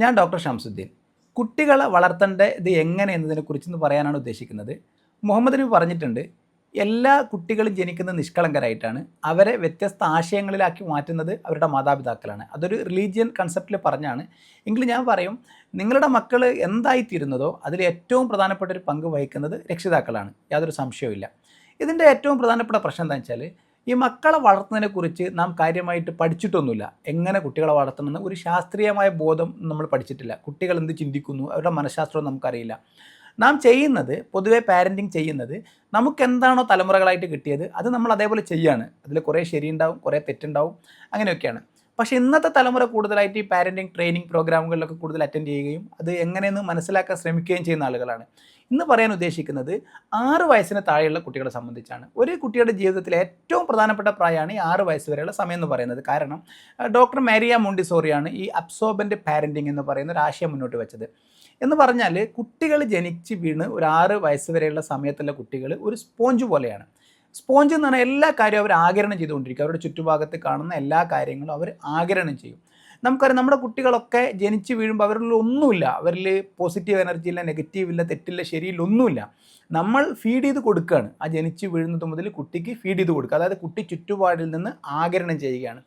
ഞാൻ ഡോക്ടർ ഷംസുദ്ദീൻ. കുട്ടികളെ വളർത്തേണ്ട ഇത് എങ്ങനെ എന്നതിനെക്കുറിച്ച് പറയാനാണ് ഉദ്ദേശിക്കുന്നത്. മുഹമ്മദ് നബി പറഞ്ഞിട്ടുണ്ട് എല്ലാ കുട്ടികളും ജനിക്കുന്നത് നിഷ്കളങ്കരായിട്ടാണ്. അവരെ വ്യത്യസ്ത ആശയങ്ങളിലാക്കി മാറ്റുന്നത് അവരുടെ മാതാപിതാക്കളാണ്. അതൊരു റിലീജിയൻ കൺസെപ്റ്റിൽ പറഞ്ഞാണ്. എങ്കിലും ഞാൻ പറയും നിങ്ങളുടെ മക്കൾ എന്തായിത്തീരുന്നതോ അതിൽ ഏറ്റവും പ്രധാനപ്പെട്ട ഒരു പങ്ക് വഹിക്കുന്നത് രക്ഷിതാക്കളാണ്. യാതൊരു സംശയവുമില്ല. ഇതിന്റെ ഏറ്റവും പ്രധാനപ്പെട്ട പ്രശ്നം എന്താ വെച്ചാൽ ഈ മക്കളെ വളർത്തുന്നതിനെക്കുറിച്ച് നാം കാര്യമായിട്ട് പഠിച്ചിട്ടൊന്നുമില്ല. എങ്ങനെ കുട്ടികളെ വളർത്തണമെന്ന് ഒരു ശാസ്ത്രീയമായ ബോധം നമ്മൾ പഠിച്ചിട്ടില്ല. കുട്ടികൾ എന്ത് ചിന്തിക്കുന്നു? അവരുടെ മനഃശാസ്ത്രം നമുക്കറിയില്ല. നാം ചെയ്യുന്നത് പൊതുവേ പാരന്റിങ് ചെയ്യുന്നത് നമുക്ക് എന്താണോ തലമുറകളായിട്ട് കിട്ടിയത് അത് നമ്മൾ അതേപോലെ ചെയ്യാണ്. അതിൽ കുറേ ശരിയുണ്ടാവും കുറേ തെറ്റുണ്ടാവും അങ്ങനെയൊക്കെയാണ്. പക്ഷേ ഇന്നത്തെ തലമുറ കൂടുതലായിട്ട് ഈ പാരന്റിങ് ട്രെയിനിങ് പ്രോഗ്രാമുകളിലൊക്കെ കൂടുതൽ അറ്റൻഡ് ചെയ്യുകയും അത് എങ്ങനെയെന്ന് മനസ്സിലാക്കാൻ ശ്രമിക്കുകയും ചെയ്യുന്ന ആളുകളാണ്. ഇന്ന് പറയാൻ ഉദ്ദേശിക്കുന്നത് ആറ് വയസ്സിന് താഴെയുള്ള കുട്ടികളെ സംബന്ധിച്ചാണ്. ഒരു കുട്ടിയുടെ ജീവിതത്തിലെ ഏറ്റവും പ്രധാനപ്പെട്ട പ്രായമാണ് ഈ ആറ് വയസ്സ് വരെയുള്ള സമയം എന്ന് പറയുന്നത്. കാരണം ഡോക്ടർ മാരിയ മോണ്ടിസോറിയാണ് ഈ അബ്സോർബന്റ് പാരന്റിങ് എന്ന് പറയുന്ന ഒരു ആശയം മുന്നോട്ട് വെച്ചത്. എന്ന് പറഞ്ഞാൽ കുട്ടികൾ ജനിച്ച് വീണ് ഒരു ആറ് വയസ്സ് വരെയുള്ള സമയത്തുള്ള കുട്ടികൾ ഒരു സ്പോഞ്ച് പോലെയാണ്. സ്പോഞ്ച് എന്ന് പറഞ്ഞാൽ എല്ലാ കാര്യവും അവർ ആകിരണം ചെയ്തുകൊണ്ടിരിക്കും. അവരുടെ ചുറ്റുഭാഗത്ത് കാണുന്ന എല്ലാ കാര്യങ്ങളും അവർ ആകിരണം ചെയ്യും. നമുക്കറിയാം നമ്മുടെ കുട്ടികളൊക്കെ ജനിച്ച് വീഴുമ്പോൾ അവരിൽ ഒന്നുമില്ല. അവരിൽ പോസിറ്റീവ് എനർജി ഇല്ല നെഗറ്റീവ് ഇല്ല തെറ്റില്ല ശരിയില്ല ഒന്നുമില്ല. നമ്മൾ ഫീഡ് ചെയ്ത് കൊടുക്കുകയാണ്. ആ ജനിച്ച് വീഴുന്നത് മുതൽ കുട്ടിക്ക് ഫീഡ് ചെയ്ത് കൊടുക്കുക. അതായത് കുട്ടി ചുറ്റുപാടിൽ നിന്ന് ആകരണം ചെയ്യുകയാണ്.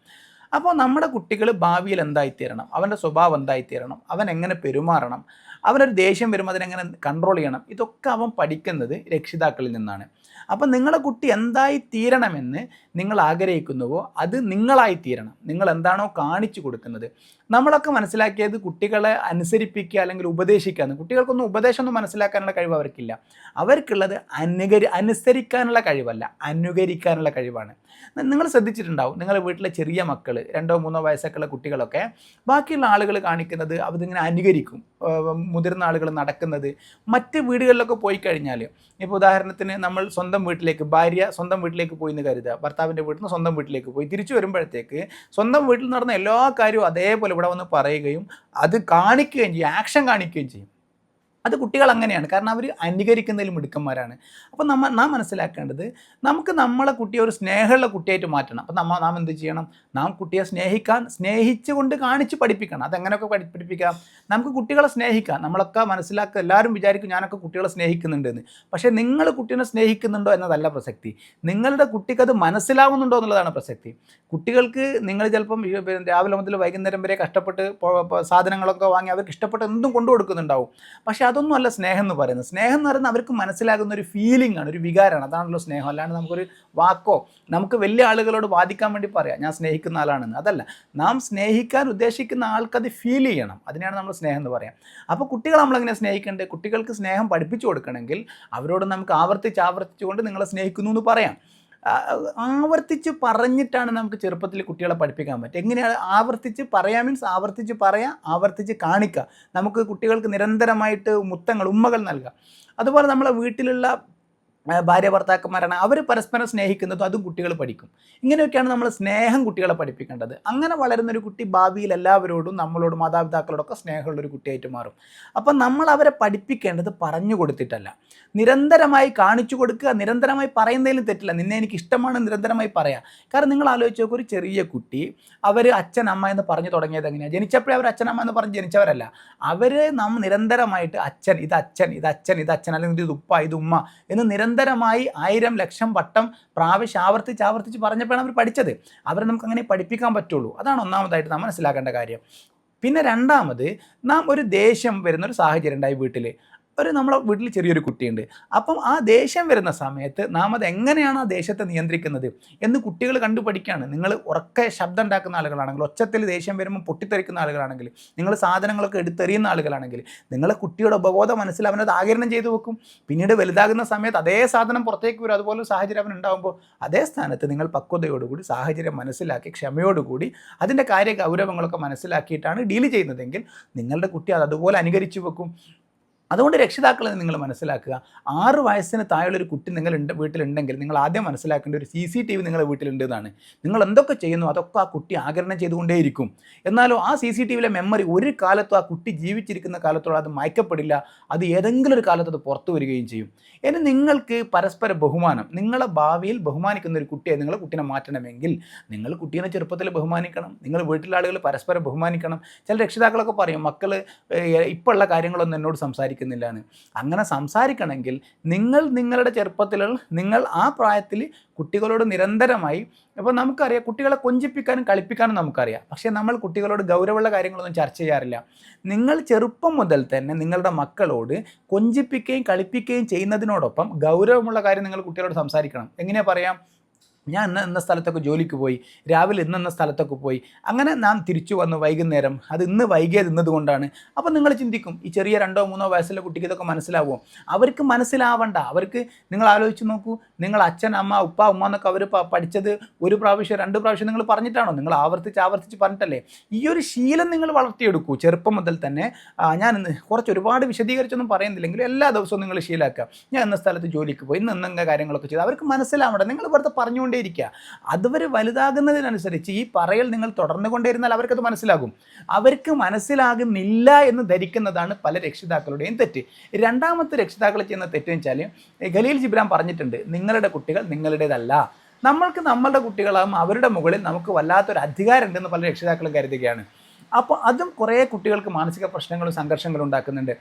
അപ്പോൾ നമ്മുടെ കുട്ടികൾ ഭാവിയിൽ എന്തായിത്തീരണം? അവന്റെ സ്വഭാവം എന്തായിത്തീരണം? അവൻ എങ്ങനെ പെരുമാറണം? അവനൊരു ദേഷ്യം വരുമ്പോൾ അതിനെങ്ങനെ കൺട്രോൾ ചെയ്യണം? ഇതൊക്കെ അവൻ പഠിക്കുന്നത് രക്ഷിതാക്കളിൽ നിന്നാണ്. അപ്പം നിങ്ങളുടെ കുട്ടി എന്തായി തീരണമെന്ന് നിങ്ങൾ ആഗ്രഹിക്കുന്നുവോ അത് നിങ്ങളായി തീരണം നിങ്ങൾ എന്താണോ കാണിച്ചു കൊടുക്കുന്നത്. നമ്മളൊക്കെ മനസ്സിലാക്കിയത് കുട്ടികളെ അനുസരിപ്പിക്കുക അല്ലെങ്കിൽ ഉപദേശിക്കുക കുട്ടികൾക്കൊന്നും ഉപദേശമൊന്നും മനസ്സിലാക്കാനുള്ള കഴിവ് അവർക്കില്ല. അവർക്കുള്ളത് അനുകരി അനുസരിക്കാനുള്ള കഴിവല്ല അനുകരിക്കാനുള്ള കഴിവാണ്. നിങ്ങൾ ശ്രദ്ധിച്ചിട്ടുണ്ടാവും. നിങ്ങളുടെ വീട്ടിലെ ചെറിയ മക്കൾ രണ്ടോ മൂന്നോ വയസ്സൊക്കെയുള്ള കുട്ടികളൊക്കെ ബാക്കിയുള്ള ആളുകൾ കാണിക്കുന്നത് അവരിങ്ങനെ അനുകരിക്കും. മുതിർന്ന ആളുകൾ നടക്കുന്നത്. മറ്റ് വീടുകളിലൊക്കെ പോയി കഴിഞ്ഞാൽ ഇപ്പോൾ ഉദാഹരണത്തിന് നമ്മൾ സ്വന്തം വീട്ടിലേക്ക് ഭാര്യ സ്വന്തം വീട്ടിലേക്ക് പോയി എന്ന് കരുതുക. ഭർത്താവിന്റെ വീട്ടിൽ നിന്ന് സ്വന്തം വീട്ടിലേക്ക് പോയി. തിരിച്ചു വരുമ്പോഴത്തേക്ക് സ്വന്തം വീട്ടിൽ നടന്ന എല്ലാ കാര്യവും അതേപോലെ ഇവിടെ വന്ന് പറയുകയും അത് കാണിക്കുകയും ചെയ്യും ആക്ഷൻ കാണിക്കുകയും ചെയ്യും. അത് കുട്ടികൾ അങ്ങനെയാണ് കാരണം അവർ അനുകരിക്കുന്നതിൽ മിടുക്കന്മാരാണ്. അപ്പോൾ നമ്മൾ നാം മനസ്സിലാക്കേണ്ടത് നമുക്ക് നമ്മളെ കുട്ടിയെ ഒരു സ്നേഹമുള്ള കുട്ടിയായിട്ട് മാറ്റണം. അപ്പോൾ നമ്മൾ നാം എന്ത് ചെയ്യണം? നാം കുട്ടിയെ സ്നേഹിക്കാൻ സ്നേഹിച്ചുകൊണ്ട് കാണിച്ച് പഠിപ്പിക്കണം. അതെങ്ങനെയൊക്കെ പഠി പഠിപ്പിക്കാം? നമുക്ക് കുട്ടികളെ സ്നേഹിക്കാം. നമ്മളൊക്കെ മനസ്സിലാക്കുക എല്ലാവരും വിചാരിക്കും ഞാനൊക്കെ കുട്ടികളെ സ്നേഹിക്കുന്നുണ്ടെന്ന്. പക്ഷേ നിങ്ങൾ കുട്ടീനെ സ്നേഹിക്കുന്നുണ്ടോ എന്നതല്ല പ്രസക്തി. നിങ്ങളുടെ കുട്ടിക്ക് അത് മനസ്സിലാവുന്നുണ്ടോ എന്നുള്ളതാണ് പ്രസക്തി. കുട്ടികൾക്ക് നിങ്ങൾ ചിലപ്പം രാവിലെ മുതൽ വൈകുന്നേരം വരെ കഷ്ടപ്പെട്ട് സാധനങ്ങളൊക്കെ വാങ്ങി അവർക്ക് ഇഷ്ടപ്പെട്ട എന്തും കൊണ്ടു കൊടുക്കുന്നുണ്ടാവും പക്ഷേ അതൊന്നും അല്ല സ്നേഹം എന്ന് പറയുന്നത്. സ്നേഹം എന്ന് പറയുന്നത് അവർക്ക് മനസ്സിലാകുന്ന ഒരു ഫീലിംഗ് ആണ് ഒരു വികാരമാണ്. അതാണല്ലോ സ്നേഹം. അല്ലാണ്ട് നമുക്കൊരു വാക്കോ നമുക്ക് വലിയ ആളുകളോട് വാദിക്കാൻ വേണ്ടി പറയാം ഞാൻ സ്നേഹിക്കുന്ന ആളാണെന്ന്. അതല്ല നാം സ്നേഹിക്കാൻ ഉദ്ദേശിക്കുന്ന ആൾക്കത് ഫീൽ ചെയ്യണം. അതിനെയാണ് നമ്മൾ സ്നേഹം എന്ന് പറയാം. അപ്പോൾ കുട്ടികൾ നമ്മളെങ്ങനെ സ്നേഹിക്കേണ്ടത് കുട്ടികൾക്ക് സ്നേഹം പഠിപ്പിച്ചു കൊടുക്കണമെങ്കിൽ അവരോട് നമുക്ക് ആവർത്തിച്ച് ആവർത്തിച്ചുകൊണ്ട് നിങ്ങളെ സ്നേഹിക്കുന്നു എന്ന് പറയാം. ആവർത്തിച്ച് പറഞ്ഞിട്ടാണ് നമുക്ക് ചെറുപ്പത്തിൽ കുട്ടികളെ പഠിപ്പിക്കാൻ പറ്റുക. എങ്ങനെയാണ് ആവർത്തിച്ച് പറയാം മീൻസ് ആവർത്തിച്ച് പറയാം ആവർത്തിച്ച് കാണിക്കുക. നമുക്ക് കുട്ടികൾക്ക് നിരന്തരമായിട്ട് മുത്തങ്ങൾ ഉമ്മകൾ നൽകുക. അതുപോലെ നമ്മളെ വീട്ടിലുള്ള ഭാര്യ ഭർത്താക്കന്മാരാണ് അവർ പരസ്പരം സ്നേഹിക്കുന്നതും അതും കുട്ടികൾ പഠിക്കും. ഇങ്ങനെയൊക്കെയാണ് നമ്മൾ സ്നേഹം കുട്ടികളെ പഠിപ്പിക്കേണ്ടത്. അങ്ങനെ വളരുന്ന ഒരു കുട്ടി ഭാവിയിൽ എല്ലാവരോടും നമ്മളോട് മാതാപിതാക്കളോടൊക്കെ സ്നേഹമുള്ളൊരു കുട്ടിയായിട്ട് മാറും. അപ്പം നമ്മൾ അവരെ പഠിപ്പിക്കേണ്ടത് പറഞ്ഞു കൊടുത്തിട്ടല്ല. നിരന്തരമായി കാണിച്ചു കൊടുക്കുക നിരന്തരമായി പറയുന്നതിലും തെറ്റില്ല. നിന്നെ എനിക്ക് ഇഷ്ടമാണ് നിരന്തരമായി പറയാം. കാരണം നിങ്ങൾ ആലോചിച്ച് നോക്കുക ഒരു ചെറിയ കുട്ടി അവർ അച്ഛൻ അമ്മ എന്ന് പറഞ്ഞു തുടങ്ങിയത് എങ്ങനെയാണ് ജനിച്ചപ്പോഴേ അവർ അച്ഛൻ അമ്മ എന്ന് പറഞ്ഞ് ജനിച്ചവരല്ല. അവർ നാം നിരന്തരമായിട്ട് അച്ഛൻ ഇത് അച്ഛൻ ഇത് അച്ഛൻ ഇത് അച്ഛൻ അല്ലെങ്കിൽ ഇത് ഉപ്പ ഇത് ഉമ്മ എന്ന് നിരന്തരമായി ആയിരം ലക്ഷം വട്ടം പ്രാവശ്യം ആവർത്തിച്ച് ആവർത്തിച്ച് പറഞ്ഞപ്പോഴാണ് അവർ പഠിച്ചത്. അവരെ നമുക്ക് അങ്ങനെ പഠിപ്പിക്കാൻ പറ്റുള്ളൂ. അതാണ് ഒന്നാമതായിട്ട് നാം മനസ്സിലാക്കേണ്ട കാര്യം. പിന്നെ രണ്ടാമത് നാം ഒരു ദേഷ്യം വരുന്ന ഒരു സാഹചര്യം ഉണ്ടായി വീട്ടിൽ ഒരു നമ്മളെ വീട്ടിൽ ചെറിയൊരു കുട്ടിയുണ്ട്. അപ്പം ആ ദേഷ്യം വരുന്ന സമയത്ത് നാം അത് എങ്ങനെയാണ് ആ ദേഷ്യത്തെ നിയന്ത്രിക്കുന്നത് എന്ന് കുട്ടികൾ കണ്ടുപഠിക്കുകയാണ് നിങ്ങൾ ഉറക്കെ ശബ്ദം ഉണ്ടാക്കുന്ന ആളുകളാണെങ്കിൽ ഒച്ചത്തിൽ ദേഷ്യം വരുമ്പോൾ പൊട്ടിത്തെറിക്കുന്ന ആളുകളാണെങ്കിൽ നിങ്ങൾ സാധനങ്ങളൊക്കെ എടുത്തെറിയുന്ന ആളുകളാണെങ്കിൽ നിങ്ങളെ കുട്ടിയുടെ ഉപബോധ മനസ്സിൽ അവനത് ആകിരണം ചെയ്തു വെക്കും. പിന്നീട് വലുതാകുന്ന സമയത്ത് അതേ സാധനം പുറത്തേക്ക് വരും. അതുപോലെ സാഹചര്യം അവൻ ഉണ്ടാകുമ്പോൾ അതേ സ്ഥാനത്ത് നിങ്ങൾ പക്വതയോടുകൂടി സാഹചര്യം മനസ്സിലാക്കി ക്ഷമയോടുകൂടി അതിന്റെ കാര്യ ഗൗരവങ്ങളൊക്കെ മനസ്സിലാക്കിയിട്ടാണ് ഡീൽ ചെയ്യുന്നതെങ്കിൽ നിങ്ങളുടെ കുട്ടി അത് അതുപോലെ അനുകരിച്ചു വെക്കും. അതുകൊണ്ട് രക്ഷിതാക്കളെ നിങ്ങൾ മനസ്സിലാക്കുക. ആറ് വയസ്സിന് താഴെയുള്ളൊരു കുട്ടി നിങ്ങൾ വീട്ടിലുണ്ടെങ്കിൽ നിങ്ങൾ ആദ്യം മനസ്സിലാക്കേണ്ട ഒരു സി സി ടി വി നിങ്ങളുടെ വീട്ടിലുണ്ട് നിങ്ങൾ എന്തൊക്കെ ചെയ്യുന്നു അതൊക്കെ ആ കുട്ടി ആകരണം ചെയ്തുകൊണ്ടേയിരിക്കും. എന്നാലും ആ സി സി ടി വിയിലെ മെമ്മറി ഒരു കാലത്തും ആ കുട്ടി ജീവിച്ചിരിക്കുന്ന കാലത്തോളം അത് മയക്കപ്പെടില്ല. അത് ഏതെങ്കിലും ഒരു കാലത്ത് അത് പുറത്തു വരികയും ചെയ്യും. ഇനി നിങ്ങൾക്ക് പരസ്പര ബഹുമാനം നിങ്ങളെ ഭാവിയിൽ ബഹുമാനിക്കുന്ന ഒരു കുട്ടിയെ നിങ്ങൾ കുട്ടീനെ മാറ്റണമെങ്കിൽ നിങ്ങൾ കുട്ടീനെ ചെറുപ്പത്തിൽ ബഹുമാനിക്കണം നിങ്ങൾ വീട്ടിലെ ആളുകൾ പരസ്പരം ബഹുമാനിക്കണം. ചില രക്ഷിതാക്കളൊക്കെ പറയും മക്കൾ ഇപ്പോൾ ഉള്ള കാര്യങ്ങളൊന്നും എന്നോട് സംസാരിക്കുന്നില്ല എന്ന് അങ്ങനെ സംസാരിക്കണമെങ്കിൽ നിങ്ങൾ നിങ്ങളുടെ ചെറുപ്പത്തിൽ നിങ്ങൾ ആ പ്രായത്തിൽ കുട്ടികളോട് നിരന്തരമായി അപ്പോൾ നമുക്കറിയാം കുട്ടികളെ കൊഞ്ചിപ്പിക്കാനും കളിപ്പിക്കാനും നമുക്കറിയാം. പക്ഷേ നമ്മൾ കുട്ടികളോട് ഗൗരവമുള്ള കാര്യങ്ങളൊന്നും ചർച്ച ചെയ്യാറില്ല. നിങ്ങൾ ചെറുപ്പം മുതൽ തന്നെ നിങ്ങളുടെ മക്കളോട് കൊഞ്ചിപ്പിക്കുകയും കളിപ്പിക്കുകയും ചെയ്യുന്നതിനോടൊപ്പം ഗൗരവമുള്ള കാര്യം നിങ്ങൾ കുട്ടികളോട് സംസാരിക്കണം. എങ്ങനെയാ പറയാം? ഞാൻ ഇന്ന് ഇന്ന സ്ഥലത്തൊക്കെ ജോലിക്ക് പോയി രാവിലെ ഇന്ന സ്ഥലത്തൊക്കെ പോയി അങ്ങനെ നാം തിരിച്ചു വന്നു വൈകുന്നേരം. അത് ഇന്ന് വൈകിയത് ഇന്നതുകൊണ്ടാണ്. അപ്പോൾ നിങ്ങൾ ചിന്തിക്കും ഈ ചെറിയ രണ്ടോ മൂന്നോ വയസ്സുള്ള കുട്ടിക്ക് ഇതൊക്കെ മനസ്സിലാവുമോ അവർക്ക് മനസ്സിലാവണ്ട. അവർക്ക് നിങ്ങൾ ആലോചിച്ച് നോക്കൂ നിങ്ങൾ അച്ഛൻ അമ്മ ഉപ്പ ഉമ്മ എന്നൊക്കെ അവർ പഠിച്ചത് ഒരു പ്രാവശ്യം രണ്ട് പ്രാവശ്യം നിങ്ങൾ പറഞ്ഞിട്ടാണോ? നിങ്ങൾ ആവർത്തിച്ച് ആവർത്തിച്ച് പറഞ്ഞിട്ടല്ലേ? ഈ ഒരു ശീലം നിങ്ങൾ വളർത്തിയെടുക്കൂ. ചെറുപ്പം മുതൽ തന്നെ ഞാൻ കുറച്ച് ഒരുപാട് വിശദീകരിച്ചൊന്നും പറയുന്നില്ലെങ്കിലും എല്ലാ ദിവസവും നിങ്ങൾ ശീലാക്കുക. ഞാൻ ഇന്ന സ്ഥലത്ത് ജോലിക്ക് പോയി ഇന്ന് ഇന്ന കാര്യങ്ങളൊക്കെ ചെയ്തു. അവർക്ക് മനസ്സിലാവണ്ട. നിങ്ങൾ വെറുതെ പറഞ്ഞുകൊണ്ട് കൊണ്ടേയിരിക്കുക. അതുവരെ വലുതാകുന്നതിനനുസരിച്ച് ഈ പറയൽ നിങ്ങൾ തുടർന്നു കൊണ്ടേയിരുന്നാൽ അവർക്കത് മനസ്സിലാകും. അവർക്ക് മനസ്സിലാകുന്നില്ല എന്ന് ധരിക്കുന്നതാണ് പല രക്ഷിതാക്കളുടെയും തെറ്റ്. രണ്ടാമത്തെ രക്ഷിതാക്കൾ ചെയ്യുന്ന തെറ്റ് വെച്ചാൽ ഖലീൽ ജിബ്രാൻ പറഞ്ഞിട്ടുണ്ട് നിങ്ങളുടെ കുട്ടികൾ നിങ്ങളുടേതല്ല. നമ്മൾക്ക് നമ്മളുടെ കുട്ടികളാകും അവരുടെ മുകളിൽ നമുക്ക് വല്ലാത്തൊരു അധികാരം ഉണ്ടെന്ന് പല രക്ഷിതാക്കളും കരുതുകയാണ്. അപ്പോൾ അതും കുറേ കുട്ടികൾക്ക് മാനസിക പ്രശ്നങ്ങളും സംഘർഷങ്ങളും ഉണ്ടാക്കുന്നുണ്ട്.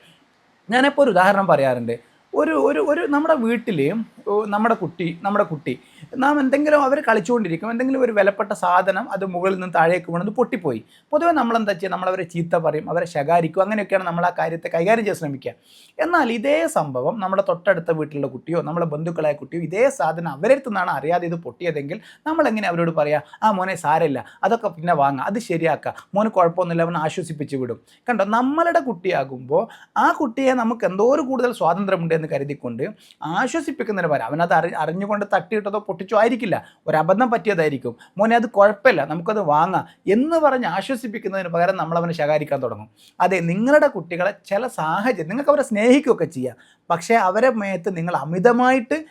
ഞാനിപ്പോൾ ഒരു ഉദാഹരണം പറയാറുണ്ട്. ഒരു ഒരു ഒരു നമ്മുടെ വീട്ടിൽ നമ്മുടെ കുട്ടി നമ്മുടെ കുട്ടി. നാം എന്തെങ്കിലും അവർ കളിച്ചുകൊണ്ടിരിക്കും എന്തെങ്കിലും ഒരു വിലപ്പെട്ട സാധനം അത് മുകളിൽ നിന്ന് താഴേക്ക് വീണത് പൊട്ടിപ്പോയി. പൊതുവേ നമ്മൾ എന്താ ചെയ്യുക? നമ്മളവരെ ചീത്ത പറയും അവരെ ശകാരിക്കും അങ്ങനെയൊക്കെയാണ് നമ്മൾ ആ കാര്യത്തെ കൈകാര്യം ചെയ്യാൻ ശ്രമിക്കുക. എന്നാൽ ഇതേ സംഭവം നമ്മുടെ തൊട്ടടുത്ത വീട്ടിലുള്ള കുട്ടിയോ നമ്മുടെ ബന്ധുക്കളായ കുട്ടിയോ ഇതേ സാധനം അവരെ നിന്നാണ് അറിയാതെ ഇത് പൊട്ടിയതെങ്കിൽ നമ്മളെങ്ങനെ അവരോട് പറയാം ആ മോനെ സാരമില്ല അതൊക്കെ പിന്നെ വാങ്ങാം അത് ശരിയാക്കുക മോന് കുഴപ്പമൊന്നുമില്ല അവനെ ആശ്വസിപ്പിച്ച് വിടും. കണ്ടോ? നമ്മളുടെ കുട്ടിയാകുമ്പോൾ ആ കുട്ടിയെ നമുക്ക് എന്തോ കൂടുതൽ സ്വാതന്ത്ര്യമുണ്ട് എന്ന് കരുതിക്കൊണ്ട് ആശ്വസിപ്പിക്കുന്നതിന് പകരം അവനത് അറി അറിഞ്ഞുകൊണ്ട് തട്ടിയിട്ടതോ പൊട്ടിച്ചോ ആയിരിക്കില്ല. ഒരു അബദ്ധം പറ്റിയതായിരിക്കും. മോനെ അത് കുഴപ്പമില്ല. നമുക്കത് വാങ്ങാം. എന്ന് പറഞ്ഞ് ആശ്വസിപ്പിക്കുന്നതിന് പകരം നമ്മൾ അവനെ ശകാരിക്കാൻ തുടങ്ങും. അതെ നിങ്ങളുടെ കുട്ടികളെ ചില സാഹചര്യം നിങ്ങൾക്ക് അവരെ സ്നേഹിക്കുകയൊക്കെ ചെയ്യാം. പക്ഷേ അവരെ മേത്ത് നിങ്ങൾ അമിതമായിട്ട്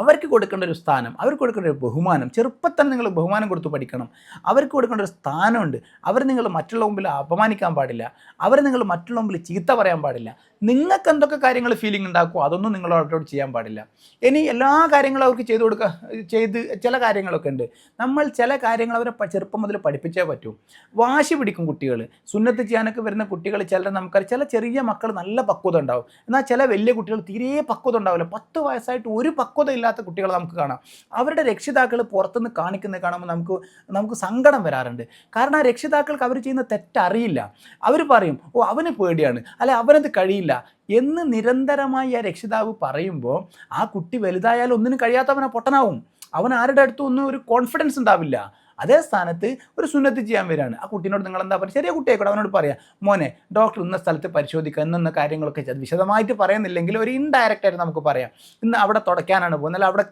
അവർക്ക് കൊടുക്കേണ്ട ഒരു സ്ഥാനം അവർക്ക് കൊടുക്കേണ്ട ഒരു ബഹുമാനം ചെറുപ്പത്തിൽ നിങ്ങൾ ബഹുമാനം കൊടുത്ത് പഠിക്കണം. അവർക്ക് കൊടുക്കേണ്ട ഒരു സ്ഥാനമുണ്ട്. അവർ നിങ്ങൾ മറ്റുള്ള മുമ്പിൽ അപമാനിക്കാൻ പാടില്ല. അവർ നിങ്ങൾ മറ്റുള്ള മുമ്പിൽ ചീത്ത പറയാൻ പാടില്ല. നിങ്ങൾക്ക് എന്തൊക്കെ കാര്യങ്ങൾ ഫീലിംഗ് ഉണ്ടാക്കുമോ അതൊന്നും നിങ്ങൾ അവരോട് ചെയ്യാൻ പാടില്ല. ഇനി എല്ലാ കാര്യങ്ങളും അവർക്ക് ചെയ്തു കൊടുക്കുക ചെയ്ത് ചില കാര്യങ്ങളൊക്കെ ഉണ്ട്. നമ്മൾ ചില കാര്യങ്ങൾ അവരെ ചെറുപ്പം മുതൽ പഠിപ്പിച്ചേ പറ്റൂ. വാശി പിടിക്കും കുട്ടികൾ. സുന്നത്ത് ചെയ്യാനൊക്കെ വരുന്ന കുട്ടികൾ ചില നമുക്കറിയാം. ചില ചെറിയ മക്കൾ നല്ല പക്വത ഉണ്ടാവും. എന്നാൽ ചില വലിയ കുട്ടികൾ തീരെ പക്വത ഉണ്ടാവില്ല. പത്ത് വയസ്സായിട്ട് ഒരു പക്വത ഇല്ലാത്ത കുട്ടികളെ നമുക്ക് കാണാം. അവരുടെ രക്ഷിതാക്കൾ പുറത്തുനിന്ന് കാണിക്കുന്നത് കാണുമ്പോൾ നമുക്ക് നമുക്ക് സങ്കടം വരാറുണ്ട്. കാരണം ആ രക്ഷിതാക്കൾക്ക് അവർ ചെയ്യുന്ന തെറ്ററിയില്ല. അവർ പറയും ഓ അവന് പേടിയാണ്. അല്ലെ അവനത് കഴിയില്ല. എന്ന് നിരന്തരമായി ആ രക്ഷിതാവ് പറയുമ്പോൾ ആ കുട്ടി വലുതായാലും ഒന്നിനും കഴിയാത്തവനെ പൊട്ടനാവും. അവൻ ആരുടെ അടുത്തും ഒന്നും ഒരു കോൺഫിഡൻസ് ഉണ്ടാവില്ല. അതേ സ്ഥാനത്ത് ഒരു സുന്നത്ത് ചെയ്യാൻ വരികയാണ് ആ കുട്ടീനോട് നിങ്ങൾ എന്താ പറയുക ചെറിയ കുട്ടിയായിക്കോട്ടെ അവനോട് പറയാം മോനെ ഡോക്ടർ ഇന്ന സ്ഥലത്ത് പരിശോധിക്കുക ഇന്ന കാര്യങ്ങളൊക്കെ അത് വിശദമായിട്ട് പറയുന്നില്ലെങ്കിൽ ഒരു ഇൻഡയറക്റ്റ് ആയിട്ട് നമുക്ക് പറയാം. ഇന്ന് അവിടെ തുടയ്ക്കാനാണ് പോകുന്നത്. അല്ല അവിടെ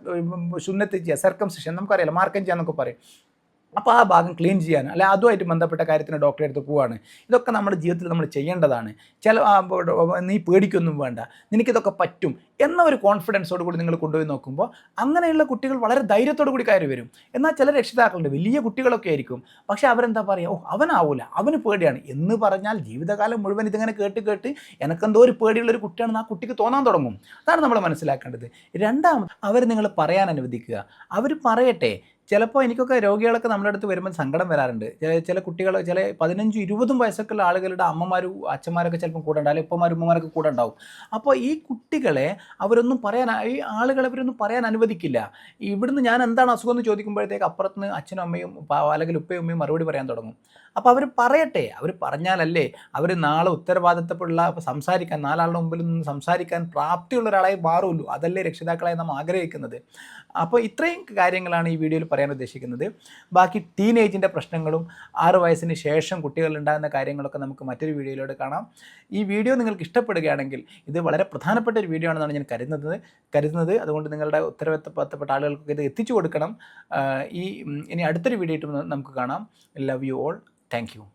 സുന്നത്ത് ചെയ്യുക സർക്കംസിഷൻ നമുക്കറിയാലോ മാർക്കം ചെയ്യാന്നൊക്കെ പറയും. അപ്പോൾ ആ ഭാഗം ക്ലീൻ ചെയ്യാൻ അല്ലെ അതുമായിട്ട് ബന്ധപ്പെട്ട കാര്യത്തിന് ഡോക്ടറെ അടുത്ത് പോവാണ്. ഇതൊക്കെ നമ്മുടെ ജീവിതത്തിൽ നമ്മൾ ചെയ്യേണ്ടതാണ്. ചില നീ പേടിക്കൊന്നും വേണ്ട. നിനക്കിതൊക്കെ പറ്റും എന്ന ഒരു കോൺഫിഡൻസോട് കൂടി നിങ്ങൾ കൊണ്ടുപോയി നോക്കുമ്പോൾ അങ്ങനെയുള്ള കുട്ടികൾ വളരെ ധൈര്യത്തോടു കൂടി കയറി വരും. എന്നാൽ ചില രക്ഷിതാക്കളുണ്ട് വലിയ കുട്ടികളൊക്കെ ആയിരിക്കും. പക്ഷേ അവരെന്താ പറയുക ഓ അവനാവൂല അവന് പേടിയാണ്. എന്ന് പറഞ്ഞാൽ ജീവിതകാലം മുഴുവൻ ഇതിങ്ങനെ കേട്ട് കേട്ട് എനക്കെന്തോ ഒരു പേടിയുള്ളൊരു കുട്ടിയാണെന്ന് ആ കുട്ടിക്ക് തോന്നാൻ തുടങ്ങും. അതാണ് നമ്മൾ മനസ്സിലാക്കേണ്ടത്. രണ്ടാമത് അവർ നിങ്ങൾ പറയാൻ അനുവദിക്കുക. അവർ പറയട്ടെ ചിലപ്പോൾ എനിക്കൊക്കെ രോഗികളൊക്കെ നമ്മുടെ അടുത്ത് വരുമ്പോൾ സങ്കടം വരാറുണ്ട്. ചില ചില കുട്ടികൾ ചില പതിനഞ്ചും ഇരുപതും വയസ്സൊക്കെയുള്ള ആളുകളുടെ അമ്മമാരും അച്ഛന്മാരൊക്കെ ചിലപ്പോൾ കൂടെ ഉണ്ടാവും. ഉപ്പമാരും ഉമ്മമാരൊക്കെ കൂടെ ഉണ്ടാവും. അപ്പോൾ ഈ കുട്ടികളെ അവരൊന്നും പറയാൻ ഈ ആളുകൾ അവരൊന്നും പറയാൻ അനുവദിക്കില്ല. ഇവിടുന്ന് ഞാൻ എന്താണ് അസുഖം എന്ന് ചോദിക്കുമ്പോഴത്തേക്ക് അപ്പുറത്തുനിന്ന് അച്ഛനും അമ്മയും അല്ലെങ്കിൽ ഉപ്പയും ഉമ്മയും മറുപടി പറയാൻ തുടങ്ങും. അപ്പോൾ അവർ പറയട്ടെ. അവർ പറഞ്ഞാലല്ലേ അവർ നാളെ ഉത്തരവാദിത്തപ്പെടുള്ള സംസാരിക്കാൻ നാലാളുടെ മുമ്പിൽ നിന്ന് സംസാരിക്കാൻ പ്രാപ്തിയുള്ള ഒരാളായി മാറുമല്ലോ. അതല്ലേ രക്ഷിതാക്കളായി നാം ആഗ്രഹിക്കുന്നത്. അപ്പോൾ ഇത്രയും കാര്യങ്ങളാണ് ഈ വീഡിയോയിൽ പറയാൻ ഉദ്ദേശിക്കുന്നത്. ബാക്കി ടീനേജിന്റെ പ്രശ്നങ്ങളും ആറ് വയസ്സിന് ശേഷം കുട്ടികളുണ്ടാകുന്ന കാര്യങ്ങളൊക്കെ നമുക്ക് മറ്റൊരു വീഡിയോയിലൂടെ കാണാം. ഈ വീഡിയോ നിങ്ങൾക്ക് ഇഷ്ടപ്പെടുകയാണെങ്കിൽ ഇത് വളരെ പ്രധാനപ്പെട്ട ഒരു വീഡിയോ ആണെന്നാണ് ഞാൻ കരുതുന്നത്. കരുതുന്നത് അതുകൊണ്ട് നിങ്ങളുടെ ഉത്തരവാദിത്തപ്പെട്ട ആളുകൾക്കൊക്കെ ഇത് എത്തിച്ചു കൊടുക്കണം. ഈ ഇനി അടുത്തൊരു വീഡിയോ നമുക്ക് കാണാം. Love you all Thank you.